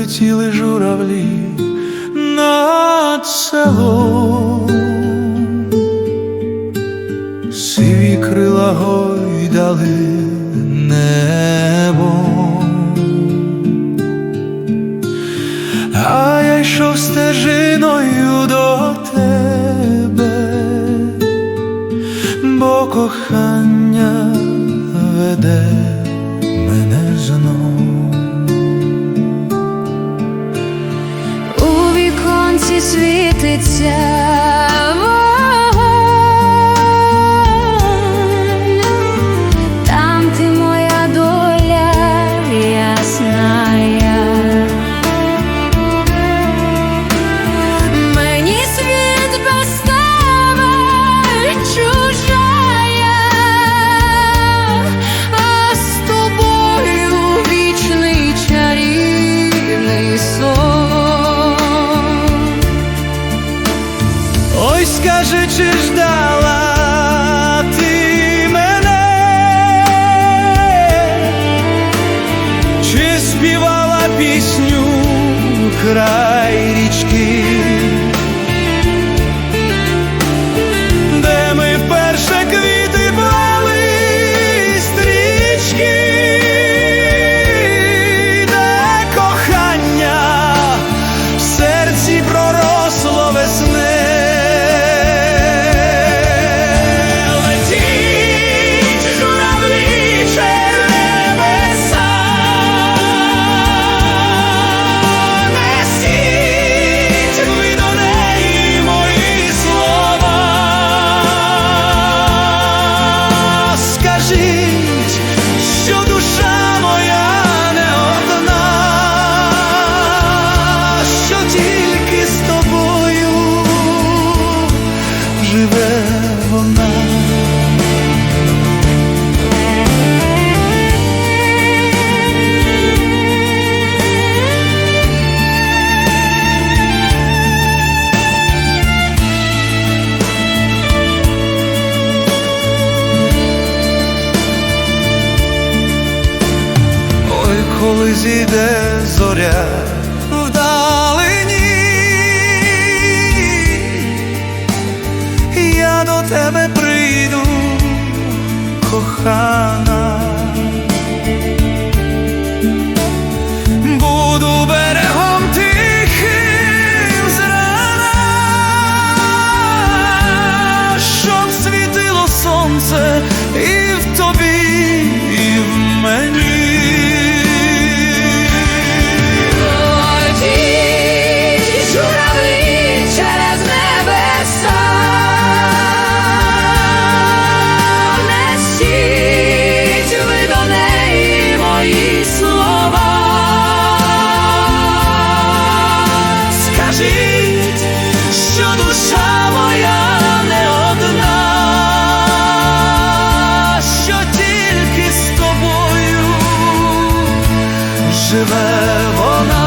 прилетіли журавлі над селом, сиві крила гойдали небом, а я йшов стежиною до тебе, бо кохання веде мене знов. світиться. живе вона. Ой, коли зійде зоря. je veux